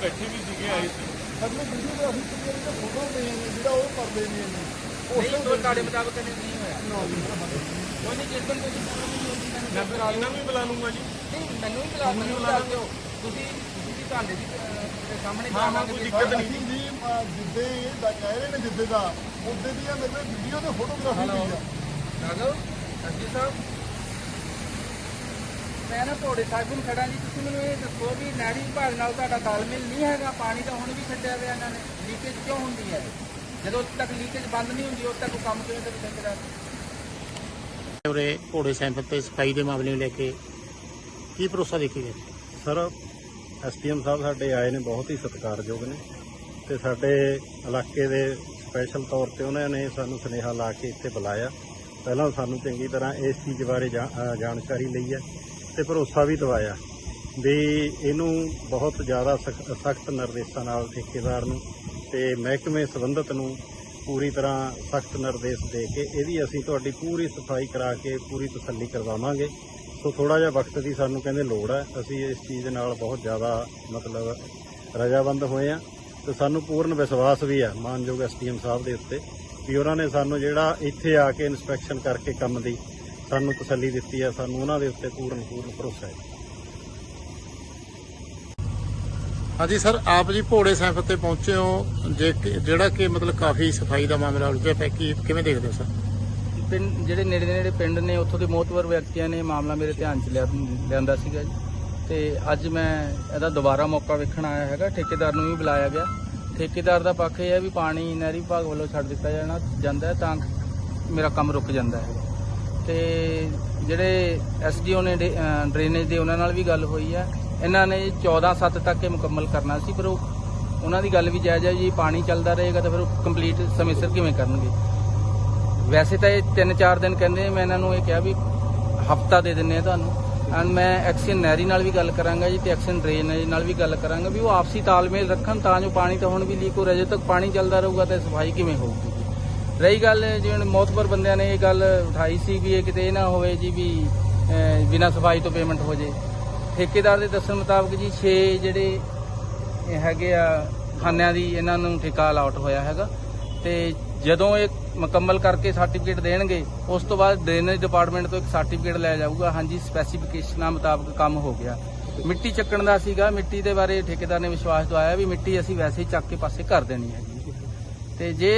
ਬੈਠੇ ਵੀ ਸੀਗੇ ਆਏ ਸੀ। ਸਾਨੂੰ ਵੀਡੀਓ ਦੇ ਅਸੀਂ ਕਿਹੜੇ ਜਿਹੜੇ ਫੋਟੋ ਪਏ ਨੇ ਜਿਹੜਾ ਉਹ ਕਰਦੇ ਨੇ ਨਹੀਂ ਤੋਂ ਤੁਹਾਡੇ ਮੁਤਾਬਕ ਨਹੀਂ ਨਹੀਂ ਹੋਇਆ। ਕੋਈ ਨਹੀਂ ਜਿਸ ਦਿਨ ਤੁਸੀਂ ਮੈਂ ਫਿਰ ਇਹਨਾਂ ਨੂੰ ਵੀ ਬੁਲਾ ਲੂੰਗਾ ਜੀ। ਨਹੀਂ ਮੈਨੂੰ ਵੀ ਬੁਲਾ ਮੈਨੂੰ ਬੁਲਾ ਦਿਓ ਤੁਸੀਂ ਤੁਸੀਂ ਤੁਹਾਡੇ ਦੀ ਸਾਹਮਣੇ ਹਾਂ, ਹਾਂ, ਕਰਾਵਾਂਗੇ ਕੋਈ ਵੀ- ਦਿੱਕਤ ਨਹੀਂ। ਜੀ ਜਿੱਦੇ ਦਾ ਕਹਿ ਰਹੇ ਨੇ ਜਿੱਦੇ ਦਾ ਉਹਦੇ ਦੀਆਂ ਮੇਰੇ ਵੀਡੀਓ ਤੇ ਫੋਟੋਗ੍ਰਾਫੀ ਪਈ ਆ। ਰਾਘਵ ਅੱਜੀ ਸਾਹਿਬ। ਮੈਂ ਨਾ ਸਾਹਿਬ ਨੂੰ ਖੜਾ ਜੀ ਤੁਸੀਂ ਮੈਨੂੰ ਇਹ ਦੱਸੋ ਵੀ ਨਹਿਰੀ ਵਿਭਾਗ ਨਾਲ ਤੁਹਾਡਾ ਤਾਲਮੇਲ ਨਹੀਂ ਹੈਗਾ ਪਾਣੀ ਤਾਂ ਹੁਣ ਵੀ ਛੱਡਿਆ ਹੋਇਆ ਇਹਨਾਂ ਨੇ ਲੀਕੇਜ ਕਿਉਂ ਹੁੰਦੀ ਹੈ? ਜਦੋਂ ਤੱਕ ਲੀਕੇਜ ਬੰਦ ਨਹੀਂ ਹੁੰਦੀ ਉਦੋਂ ਤੱਕ ਉਹ ਕੰਮ ਕਿਵੇਂ ਕਰੀ ਠੇਕੇਦਾਰ ਉਰੇ ਘੋੜੇ ਸੈਂਪਲ ਤੇ ਸਫ਼ਾਈ ਦੇ ਮਾਮਲੇ ਨੂੰ ਲੈ ਕੇ ਕੀ ਭਰੋਸਾ ਦੇਖੀਗਾ ਸਰ ਐਸਪੀਐਮ ਸਾਹਿਬ ਸਾਡੇ ਆਏ ਨੇ ਬਹੁਤ ਹੀ ਸਤਿਕਾਰਯੋਗ ਨੇ ਤੇ ਸਾਡੇ ਇਲਾਕੇ ਦੇ ਸਪੈਸ਼ਲ ਤੌਰ ਤੇ ਉਹਨਾਂ ਨੇ ਸਾਨੂੰ ਸੁਨੇਹਾ ਲਾ ਕੇ ਇੱਥੇ ਬੁਲਾਇਆ। ਪਹਿਲਾਂ ਸਾਨੂੰ ਚੰਗੀ ਤਰ੍ਹਾਂ ਇਸ ਚੀਜ਼ ਬਾਰੇ ਜਾਣਕਾਰੀ ਲਈ ਹੈ। ਤੇ ਭਰੋਸਾ ਵੀ ਦਵਾਇਆ ਵੀ ਇਹਨੂੰ ਬਹੁਤ ਜ਼ਿਆਦਾ ਸਖਤ ਨਿਰਦੇਸ਼ਾਂ ਨਾਲ ਠੇਕੇਦਾਰ ਨੂੰ ਤੇ ਮਹਿਕਮੇ ਸੰਬੰਧਤ ਨੂੰ ਪੂਰੀ ਤਰ੍ਹਾਂ ਸਖਤ ਨਿਰਦੇਸ਼ ਦੇ ਕੇ ਇਹਦੀ ਅਸੀਂ ਤੁਹਾਡੀ ਪੂਰੀ ਸਫ਼ਾਈ ਕਰਾ ਕੇ ਪੂਰੀ ਤਸੱਲੀ ਕਰਵਾਵਾਂਗੇ। ਸੋ ਥੋੜਾ ਜਿਹਾ ਵਕਤ ਦੀ ਸਾਨੂੰ ਕਹਿੰਦੇ ਲੋੜ ਹੈ। ਅਸੀਂ ਇਸ ਚੀਜ਼ ਦੇ ਨਾਲ ਬਹੁਤ ਜ਼ਿਆਦਾ ਮਤਲਬ ਰਜਾਬੰਦ ਹੋਏ ਆ ਤੇ ਸਾਨੂੰ ਪੂਰਨ ਵਿਸ਼ਵਾਸ ਵੀ ਹੈ ਮਾਨਯੋਗ ਐਸਪੀਐਮ ਸਾਹਿਬ ਦੇ ਉੱਤੇ ਵੀ ਉਹਨਾਂ ਨੇ ਸਾਨੂੰ ਜਿਹੜਾ ਇੱਥੇ ਆ ਕੇ ਇਨਸਪੈਕਸ਼ਨ ਕਰਕੇ ਕੰਮ ਦੀ ਸਾਨੂੰ ਤਸੱਲੀ ਦਿੱਤੀ ਹੈ ਸਾਨੂੰ ਉਹਨਾਂ ਦੇ ਉੱਤੇ ਪੂਰਨ ਪੂਰਨ ਭਰੋਸਾ ਹੈ। ਹਾਂਜੀ ਸਰ ਆਪ ਜੀ ਘੋੜੇ ਸੈਂਪਲ ਤੇ ਪਹੁੰਚੇ ਹੋ। ਜੇ ਜਿਹੜਾ ਕਿ ਮਤਲਬ ਕਾਫੀ ਸਫ਼ਾਈ ਦਾ ਮਾਮਲਾ ਉਲਝਿਆ ਪਿਆ ਕੀ ਕਿਵੇਂ ਦੇਖਦੇ ਹੋ ਸਰ? ਪਿੰਡ ਜਿਹੜੇ ਨੇੜੇ ਨੇੜੇ ਪਿੰਡ ਨੇ ਉੱਥੋਂ ਦੇ ਮੋਤਵਰ ਵਿਅਕਤੀਆਂ ਨੇ ਮਾਮਲਾ ਮੇਰੇ ਧਿਆਨ 'ਚ ਲਿਆ ਲਿਆਂਦਾ ਸੀਗਾ ਜੀ। ਤੇ ਅੱਜ ਮੈਂ ਇਹਦਾ ਦੁਬਾਰਾ ਮੌਕਾ ਵੇਖਣ ਆਇਆ ਹੈਗਾ ਠੇਕੇਦਾਰ ਨੂੰ ਵੀ ਬੁਲਾਇਆ ਗਿਆ। ਠੇਕੇਦਾਰ ਦਾ ਪੱਖ ਇਹ ਹੈ ਵੀ ਪਾਣੀ ਨਹਿਰੀ ਵਿਭਾਗ ਵੱਲੋਂ ਛੱਡ ਦਿੱਤਾ ਜਾਣਾ ਜਾਂਦਾ ਹੈ ਤਾਂ ਮੇਰਾ ਕੰਮ ਰੁਕ ਜਾਂਦਾ ਹੈ। ਤੇ ਜਿਹੜੇ ਐਸਡੀਓ ਨੇ ਡੇ- ਅਹ ਡਰੇਨੇਜ ਦੇ ਉਹਨਾਂ ਨਾਲ ਵੀ ਗੱਲ ਹੋਈ ਹੈ ਇਹਨਾਂ ਨੇ 14 7 ਤੱਕ ਇਹ ਮੁਕੰਮਲ ਕਰਨਾ ਸੀ, ਪਰ ਉਹ ਉਹਨਾਂ ਦੀ ਗੱਲ ਵੀ ਜਾਇਜ਼ ਹੈ ਜੀ, ਪਾਣੀ ਚੱਲਦਾ ਰਹੇਗਾ ਤਾਂ ਫਿਰ ਉਹ ਕੰਪਲੀਟ ਸਮੇਂ ਸਿਰ ਕਿਵੇਂ ਕਰਨਗੇ? ਵੈਸੇ ਤਾਂ ਇਹ 3-4 ਦਿਨ ਕਹਿੰਦੇ ਮੈਂ ਇਹਨਾਂ ਨੂੰ ਇਹ ਕਿਹਾ ਵੀ ਹਫਤਾ ਦੇ ਦਿੰਨੇ ਆ ਤੁਹਾਨੂੰ। ਐਂਡ ਮੈਂ ਐਕਸ਼ਨ ਨਹਿਰੀ ਨਾਲ ਵੀ ਗੱਲ ਕਰਾਂਗਾ ਜੀ ਤੇ ਐਕਸ਼ਨ ਡਰੇਨੇਜ ਨਾਲ ਵੀ ਗੱਲ ਕਰਾਂਗਾ ਵੀ ਉਹ ਆਪਸੀ ਤਾਲਮੇਲ ਰੱਖਣ ਤਾਂ ਜੋ ਪਾਣੀ ਤਾਂ ਹੁਣ ਵੀ ਲੀਕ ਹੋ ਰਿਹਾ, ਜਦੋਂ ਤੱਕ ਪਾਣੀ ਚੱਲਦਾ ਰਹੂਗਾ ਤਾਂ ਸਫ਼ਾਈ ਕਿਵੇਂ ਹੋਊਗੀ? ਰਹੀ ਗੱਲ, ਜਿਵੇਂ ਮੌਤਬਰ ਬੰਦਿਆਂ ਨੇ ਇਹ ਗੱਲ ਉਠਾਈ ਸੀ ਵੀ ਇਹ ਕਿਤੇ ਇਹ ਨਾ ਹੋਵੇ ਜੀ ਵੀ ਬਿਨਾਂ ਸਫ਼ਾਈ ਤੋਂ ਪੇਮੈਂਟ ਹੋ ਜੇ। ਠੇਕੇਦਾਰ ਦੇ ਦੱਸਣ ਮੁਤਾਬਕ ਜੀ 6 ਜਿਹੜੇ ਹੈਗੇ ਆ ਖਾਨਿਆਂ ਦੀ ਇਹਨਾਂ ਨੂੰ ਠੇਕਾ ਅਲਾਟ ਹੋਇਆ ਹੈਗਾ। ਤੇ ਜਦੋਂ ਇਹ ਮੁਕੰਮਲ ਕਰਕੇ ਸਰਟੀਫਿਕੇਟ ਦੇਣਗੇ, ਉਸ ਤੋਂ ਬਾਅਦ ਡਰੇਨੇਜ ਡਿਪਾਰਟਮੈਂਟ ਤੋਂ ਇੱਕ ਸਰਟੀਫਿਕੇਟ ਲੈ ਜਾਊਗਾ। ਹਾਂਜੀ ਸਪੈਸੀਫਿਕੇਸ਼ਨਾਂ ਮੁਤਾਬਕ ਕੰਮ ਹੋ ਗਿਆ। ਮਿੱਟੀ ਚੱਕਣ ਦਾ ਸੀਗਾ। ਮਿੱਟੀ ਦੇ ਬਾਰੇ ਠੇਕੇਦਾਰ ਨੇ ਵਿਸ਼ਵਾਸ ਦਵਾਇਆ ਵੀ ਮਿੱਟੀ ਅਸੀਂ ਵੈਸੇ ਹੀ ਚੱਕ ਕੇ ਪਾਸੇ ਕਰ ਦੇਣੀ ਹੈ ਤੇ ਜੇ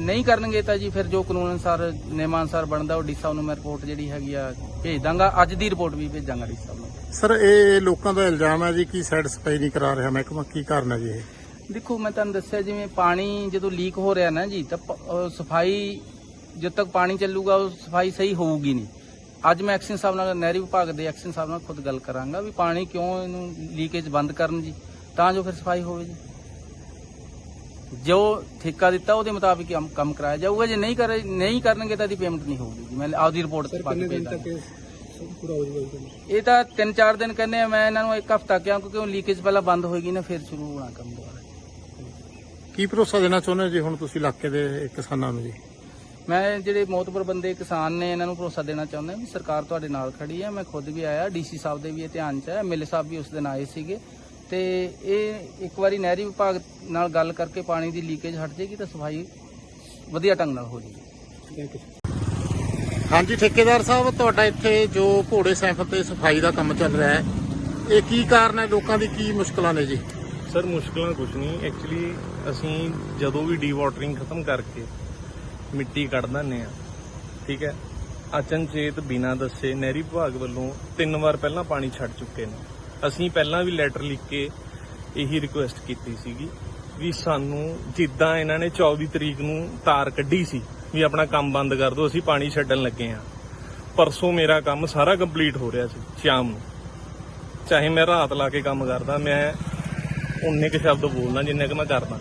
ਨਹੀਂ ਕਰਨਗੇ ਤਾਂ ਜੀ ਫਿਰ ਜੋ ਕਾਨੂੰਨ ਅਨੁਸਾਰ ਨਿਯਮਾਂ ਅਨੁਸਾਰ ਬਣਦਾ ਉਹ ਡੀ ਸਾਹਿਬ ਨੂੰ ਮੈਂ ਰਿਪੋਰਟ ਜਿਹੜੀ ਹੈਗੀ ਆ ਭੇਜ ਦਾਂਗਾ। ਅੱਜ ਦੀ ਰਿਪੋਰਟ ਵੀ ਭੇਜਾਂਗਾ ਡੀ ਸਾਹਿਬ ਨੂੰ। ਸਰ ਇਹ ਲੋਕਾਂ ਦਾ ਇਲਜ਼ਾਮ ਹੈ ਜੀ ਕਿ ਸਾਈਡ ਸਫ਼ਾਈ ਨਹੀਂ ਕਰਾ ਰਿਹਾ ਮਹਿਕਮਾ। ਕੀ ਕਾਰਨ ਹੈ ਜੀ ਇਹ? ਦੇਖੋ ਮੈਂ ਤੁਹਾਨੂੰ ਦੱਸਿਆ ਜਿਵੇਂ ਪਾਣੀ ਜਦੋਂ ਲੀਕ ਹੋ ਰਿਹਾ ਨਾ ਜੀ ਤਾਂ ਸਫ਼ਾਈ ਜਦ ਤੱਕ ਪਾਣੀ ਚੱਲੂਗਾ ਉਹ ਸਫ਼ਾਈ ਸਹੀ ਹੋਊਗੀ ਨਹੀਂ। ਅੱਜ ਮੈਂ ਐਕਸ਼ਨ ਸਾਹਿਬ ਨਾਲ ਨਹਿਰੀ ਵਿਭਾਗ ਦੇ ਐਕਸ਼ਨ ਸਾਹਿਬ ਨਾਲ ਖੁਦ ਗੱਲ ਕਰਾਂਗਾ ਵੀ ਪਾਣੀ ਕਿਉਂ ਇਹਨੂੰ ਲੀਕੇਜ ਬੰਦ ਕਰਨ ਜੀ ਤਾਂ ਜੋ ਫਿਰ ਸਫ਼ਾਈ ਹੋਵੇ ਜੀ। ਜੋ ਠੇਕਾ ਦਿੱਤਾ ਉਹਦੇ ਮੁਤਾਬਿਕ ਹੀ ਕੰਮ- ਕੰਮ ਕਰਾਇਆ ਜਾਊਗਾ। ਜੇ ਨਹੀਂ ਕਰ ਨਹੀਂ ਕਰਨਗੇ ਤਾਂ ਇਹਦੀ ਪੇਮੈਂਟ ਨਹੀਂ ਹੋਊਗੀ ਜੀ। ਮੈਂ ਆਪਦੀ ਰਿਪੋਰਟ ਤੇ ਪਾ ਕੇ ਇਹ ਤਾਂ 3-4 ਦਿਨ ਕਹਿੰਦੇ ਆ ਮੈਂ ਇਹਨਾਂ ਨੂੰ ਇੱਕ ਹਫਤਾ ਕਿਹਾ ਕਿਉਂਕਿ ਉਹ ਲੀਕੇਜ ਪਹਿਲਾਂ ਬੰਦ ਹੋਏਗੀ ਨਾ ਫਿਰ ਸ਼ੁਰੂ ਹੋਣਾ ਕੰਮ ਦੁਬਾਰਾ। ਕੀ ਭਰੋਸਾ ਦੇਣਾ ਚਾਹੁੰਦੇ ਹੋ ਜੀ ਹੁਣ ਤੁਸੀਂ ਇਲਾਕੇ ਦੇ ਕਿਸਾਨਾਂ ਨੂੰ ਜੀ? ਮੈਂ ਜਿਹੜੇ ਮੋਤਬਰ ਬੰਦੇ ਕਿਸਾਨ ਨੇ ਇਹਨਾਂ ਨੂੰ ਭਰੋਸਾ ਦੇਣਾ ਚਾਹੁੰਦਾ ਵੀ ਸਰਕਾਰ ਤੁਹਾਡੇ ਨਾਲ ਖੜੀ ਹੈ। ਮੈਂ ਖੁਦ ਵੀ ਆਇਆ ਡੀਸੀ ਸਾਹਿਬ ਦੇ ਵੀ ਇਹ ਧਿਆਨ 'ਚ ਹੈ ਐਮਐਲਏ ਸਾਹਿਬ ਵੀ ਉਸ ਦਿਨ ਆਏ ਸੀਗੇ। ਤੇ ਇਹ ਇੱਕ ਵਾਰੀ ਨਹਿਰੀ ਵਿਭਾਗ ਨਾਲ ਗੱਲ ਕਰਕੇ ਪਾਣੀ ਦੀ ਲੀਕੇਜ ਹਟ ਜਾਏਗੀ ਤਾਂ ਸਫ਼ਾਈ ਵਧੀਆ ਢੰਗ ਨਾਲ ਹੋ ਜਾਏਗੀ ਹਾਂਜੀ ਠੇਕੇਦਾਰ ਸਾਹਿਬ ਤੁਹਾਡਾ ਇੱਥੇ ਜੋ ਘੋੜੇ ਸੈਂਪਲ ਤੇ ਸਫ਼ਾਈ ਦਾ ਕੰਮ ਚੱਲ ਰਿਹਾ ਹੈ ਇਹ ਕੀ ਕਾਰਨ ਹੈ? ਲੋਕਾਂ ਦੀ ਕੀ ਮੁਸ਼ਕਲਾਂ ਨੇ ਜੀ? ਸਰ ਮੁਸ਼ਕਲਾਂ ਕੁਝ ਨਹੀਂ। ਐਕਚੁਅਲੀ ਅਸੀਂ ਜਦੋਂ ਵੀ ਡੀਵਾਟਰਿੰਗ ਖਤਮ ਕਰਕੇ ਮਿੱਟੀ ਕੱਢ ਦਿੰਦੇ ਆ ਠੀਕ ਹੈ? ਅਚਨਚੇਤ ਬਿਨਾਂ ਦੱਸੇ ਨਹਿਰੀ ਵਿਭਾਗ ਵੱਲੋਂ ਤਿੰਨ ਵਾਰ ਪਹਿਲਾਂ ਪਾਣੀ ਛੱਡ ਚੁੱਕੇ ਨੇ। ਅਸੀਂ ਪਹਿਲਾਂ ਵੀ ਲੈਟਰ ਲਿਖ ਕੇ ਇਹੀ ਰਿਕੁਐਸਟ ਕੀਤੀ ਸੀਗੀ ਵੀ ਸਾਨੂੰ ਜਿੱਦਾਂ ਇਹਨਾਂ ਨੇ 24 ਤਰੀਕ ਨੂੰ ਤਾਰ ਕੱਢੀ ਸੀ ਵੀ ਆਪਣਾ ਕੰਮ ਬੰਦ ਕਰ ਦਿਓ, ਅਸੀਂ ਪਾਣੀ ਛੱਡਣ ਲੱਗੇ ਆ ਪਰਸੋਂ ਮੇਰਾ ਕੰਮ ਸਾਰਾ ਕੰਪਲੀਟ ਹੋ ਰਿਹਾ ਸੀ, ਸ਼ਾਮ ਨੂੰ। ਚਾਹੇ ਮੈਂ ਰਾਤ ਲਾ ਕੇ ਕੰਮ ਕਰਦਾ, ਮੈਂ ਉਨੇ ਕੁ ਸ਼ਬਦ ਬੋਲਣਾ ਜਿੰਨੇ ਕੁ ਮੈਂ ਕਰਦਾ।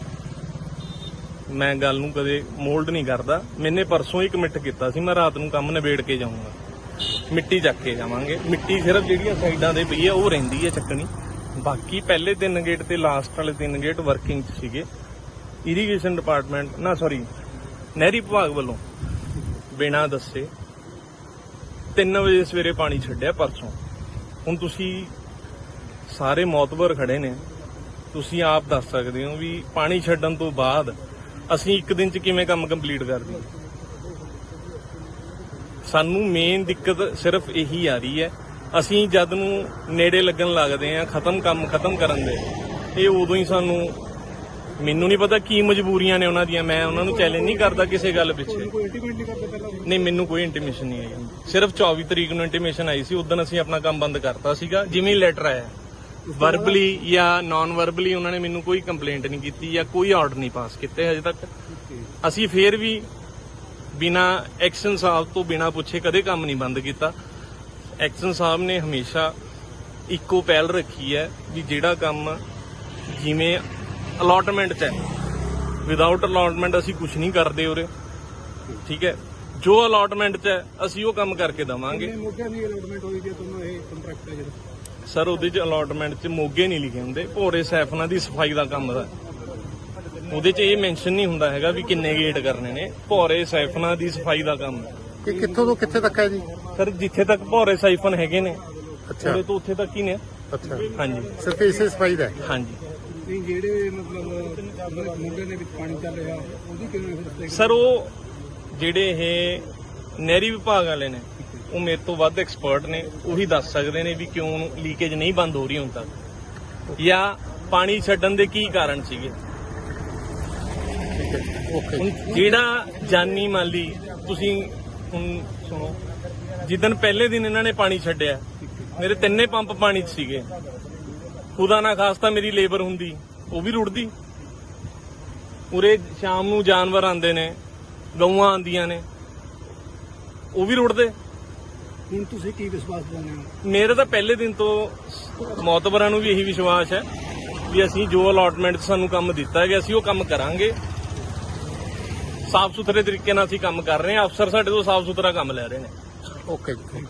ਮੈਂ ਗੱਲ ਨੂੰ ਕਦੇ ਮੋਲਡ ਨਹੀਂ ਕਰਦਾ। ਮੈਨੇ ਪਰਸੋਂ ਹੀ ਕਮਿਟ ਕੀਤਾ ਸੀ, ਮੈਂ ਰਾਤ ਨੂੰ ਕੰਮ ਨਿਬੇੜ ਕੇ ਜਾਊਂਗਾ। ਮਿੱਟੀ ਚੱਕ ਕੇ ਜਾਵਾਂਗੇ। ਮਿੱਟੀ ਸਿਰਫ ਜਿਹੜੀਆਂ ਸਾਈਡਾਂ ਦੇ ਪਈ ਹੈ ਉਹ ਰਹਿੰਦੀ ਹੈ ਚੱਕਣੀ। ਬਾਕੀ ਪਹਿਲੇ ਤਿੰਨ ਗੇਟ ਤੇ ਲਾਸਟ ਵਾਲੇ ਤਿੰਨ ਗੇਟ ਵਰਕਿੰਗ 'ਚ ਸੀਗੇ। ਇਰੀਗੇਸ਼ਨ ਡਿਪਾਰਟਮੈਂਟ ਨਾ ਸੌਰੀ ਨਹਿਰੀ ਵਿਭਾਗ ਵੱਲੋਂ ਬਿਨਾਂ ਦੱਸੇ 3 ਵਜੇ ਸਵੇਰੇ ਪਾਣੀ ਛੱਡਿਆ ਪਰਸੋਂ। ਹੁਣ ਤੁਸੀਂ ਸਾਰੇ ਮੌਤਬਰ ਖੜੇ ਨੇ। ਤੁਸੀਂ ਆਪ ਦੱਸ ਸਕਦੇ ਹੋ ਵੀ ਪਾਣੀ ਛੱਡਣ ਤੋਂ ਬਾਅਦ ਅਸੀਂ ਇੱਕ ਦਿਨ ਚ ਕਿਵੇਂ ਕੰਮ ਕੰਪਲੀਟ ਕਰ ਦਈਏ? ਸਾਨੂੰ ਮੇਨ ਦਿੱਕਤ ਸਿਰਫ ਇਹੀ ਆ ਰਹੀ ਹੈ। ਅਸੀਂ ਜਦ ਨੂੰ ਨੇੜੇ ਲੱਗਣ ਲੱਗਦੇ ਆ ਖਤਮ ਕੰਮ ਖਤਮ ਕਰਨ ਦੇ ਇਹ ਉਦੋਂ ਹੀ ਸਾਨੂੰ ਮੈਨੂੰ ਨਹੀਂ ਪਤਾ ਕੀ ਮਜਬੂਰੀਆਂ ਨੇ ਉਹਨਾਂ ਦੀਆਂ। ਮੈਂ ਉਹਨਾਂ ਨੂੰ ਚੈਲੰਜ ਨਹੀਂ ਕਰਦਾ ਕਿਸੇ ਗੱਲ ਪਿੱਛੇ ਨਹੀਂ ਮੈਨੂੰ ਕੋਈ ਇੰਟੀਮੇਸ਼ਨ ਨਹੀਂ ਆਈ। ਸਿਰਫ 24 ਤਰੀਕ ਨੂੰ ਇੰਟੀਮੇਸ਼ਨ ਆਈ ਸੀ। ਉਦੋਂ ਅਸੀਂ ਆਪਣਾ ਕੰਮ ਬੰਦ ਕਰਤਾ ਸੀਗਾ ਜਿਵੇਂ ਲੈਟਰ ਆਇਆ। ਵਰਬਲੀ ਜਾਂ ਨਾਨ ਵਰਬਲੀ ਉਹਨਾਂ ਨੇ ਮੈਨੂੰ ਕੋਈ ਕੰਪਲੇਂਟ ਨਹੀਂ ਕੀਤੀ ਜਾਂ ਕੋਈ ਆਰਡਰ ਨਹੀਂ ਪਾਸ ਕੀਤੇ ਹਜੇ ਤੱਕ। ਅਸੀਂ ਫੇਰ ਵੀ ਬਿਨਾ ਐਕਸ਼ਨ ਸਾਹਿਬ ਤੋਂ ਬਿਨਾ ਪੁੱਛੇ ਕਦੇ ਕੰਮ ਨਹੀਂ ਬੰਦ ਕੀਤਾ। ਐਕਸ਼ਨ ਸਾਹਿਬ ਨੇ ਹਮੇਸ਼ਾ ਇੱਕੋ ਪਹਿਲ ਰੱਖੀ ਹੈ ਵੀ ਜਿਹੜਾ ਕੰਮ ਜਿਵੇਂ ਅਲਾਟਮੈਂਟ 'ਚ ਹੈ। ਵਿਦਆਊਟ ਅਲਾਟਮੈਂਟ ਅਸੀਂ ਕੁਝ ਨਹੀਂ ਕਰਦੇ ਉਰੇ। ਠੀਕ ਹੈ? ਜੋ ਅਲਾਟਮੈਂਟ 'ਚ ਹੈ ਅਸੀਂ ਉਹ ਕੰਮ ਕਰਕੇ ਦਵਾਂਗੇ। ਮੋਢਿਆਂ ਦੀ ਅਲਾਟਮੈਂਟ ਹੋਈ ਜੇ ਤੁਹਾਨੂੰ ਇਹ ਕੰਟਰੈਕਟ ਹੈ ਜਿਹੜਾ? ਸਰ ਉਹਦੇ 'ਚ ਅਲਾਟਮੈਂਟ 'ਚ ਮੋਗੇ ਨਹੀਂ ਲਿਖੇ ਹੁੰਦੇ। ਭੋਰੇ ਸੈਫਨਾਂ ਦੀ ਸਫ਼ਾਈ ਦਾ ਕੰਮ ਦਾ ਉਹਦੇ 'ਚ ਇਹ ਮੈਂਸ਼ਨ ਨਹੀਂ ਹੁੰਦਾ ਹੈਗਾ ਵੀ ਕਿੰਨੇ ਗੇਟ ਕਰਨੇ ਨੇ। ਭੋਰੇ ਸੈਫਨਾਂ ਦੀ ਸਫ਼ਾਈ ਦਾ ਕੰਮ ਹੈ। ਇਹ ਕਿੱਥੋਂ ਤੋਂ ਕਿੱਥੇ ਤੱਕ ਹੈ ਜੀ? ਸਰ ਜਿੱਥੇ ਤੱਕ ਭੋਰੇ ਸਾਈਫਨ ਹੈਗੇ ਨੇ ਅੱਛਾ। ਉਹਦੇ ਤੋਂ ਉੱਥੇ ਤੱਕ ਹੀ ਨੇ। ਅੱਛਾ। ਹਾਂਜੀ। ਸਿਰਫ ਇਸੇ ਸਫ਼ਾਈ ਦਾ ਹੈ? ਹਾਂਜੀ। ਨਹੀਂ ਜਿਹੜੇ ਮਤਲਬ ਮੁੰਡੇ ਦੇ ਵਿੱਚ ਪਾਣੀ ਚੱਲ ਰਿਹਾ ਉਹਦੀ ਕਿਵੇਂ ਫਿਰ ਸਰ ਉਹ ਜਿਹੜੇ ਇਹ ਨਹਿਰੀ ਵਿਭਾਗ ਵਾਲੇ ਨੇ ਉਹ ਮੇਰੇ ਤੋਂ ਵੱਧ ਐਕਸਪਰਟ ਨੇ। ਉਹੀ ਦੱਸ ਸਕਦੇ ਨੇ ਵੀ ਕਿਉਂ ਲੀਕੇਜ ਨਹੀਂ ਬੰਦ ਹੋ ਰਹੀ ਹੁਣ ਤੱਕ। ਜਾਂ ਪਾਣੀ ਛੱਡਣ ਦੇ ਕੀ ਕਾਰਨ ਸੀਗੇ? ਠੀਕ ਹੈ ਜੀ ਓਕੇ। ਹੁਣ ਜਿਹੜਾ ਜਾਨੀ ਮਾਲੀ ਤੁਸੀਂ ਹੁਣ ਸੁਣੋ। ਜਿੱਦਨ ਪਹਿਲੇ ਦਿਨ ਇਹਨਾਂ ਨੇ ਪਾਣੀ ਛੱਡਿਆ ਮੇਰੇ ਤਿੰਨੇ ਪੰਪ ਪਾਣੀ 'ਚ ਸੀਗੇ। ਖੁਦਾ ਨਾ ਖਾਸਤਾ ਮੇਰੀ ਲੇਬਰ ਹੁੰਦੀ ਉਹ ਵੀ ਰੁੜਦੀ। ਉਰੇ ਸ਼ਾਮ ਨੂੰ ਜਾਨਵਰ ਆਉਂਦੇ ਨੇ ਗਊਆਂ ਆਉਂਦੀਆਂ ਨੇ ਉਹ ਵੀ ਰੁੜਦੇ। ਹੁਣ ਤੁਸੀਂ ਕੀ ਵਿਸ਼ਵਾਸ ਦਿਵਾਉਂਦੇ ਹੋ? ਮੇਰੇ ਤਾਂ ਪਹਿਲੇ ਦਿਨ ਤੋਂ ਮੌਤਬਰਾਂ ਨੂੰ ਵੀ ਇਹੀ ਵਿਸ਼ਵਾਸ ਹੈ ਵੀ ਅਸੀਂ ਜੋ ਅਲਾਟਮੈਂਟ ਸਾਨੂੰ ਕੰਮ ਦਿੱਤਾ ਗਿਆ ਅਸੀਂ ਉਹ ਕੰਮ ਕਰਾਂਗੇ। ਸਾਫ਼ ਸੁਥਰੇ ਤਰੀਕੇ ਨਾਲ ਅਸੀਂ ਕੰਮ ਕਰ ਰਹੇ ਹਾਂ। ਅਫਸਰ ਸਾਡੇ ਤੋਂ ਸਾਫ਼ ਸੁਥਰਾ ਕੰਮ ਲੈ ਰਹੇ ਨੇ। ਓਕੇ ਜੀ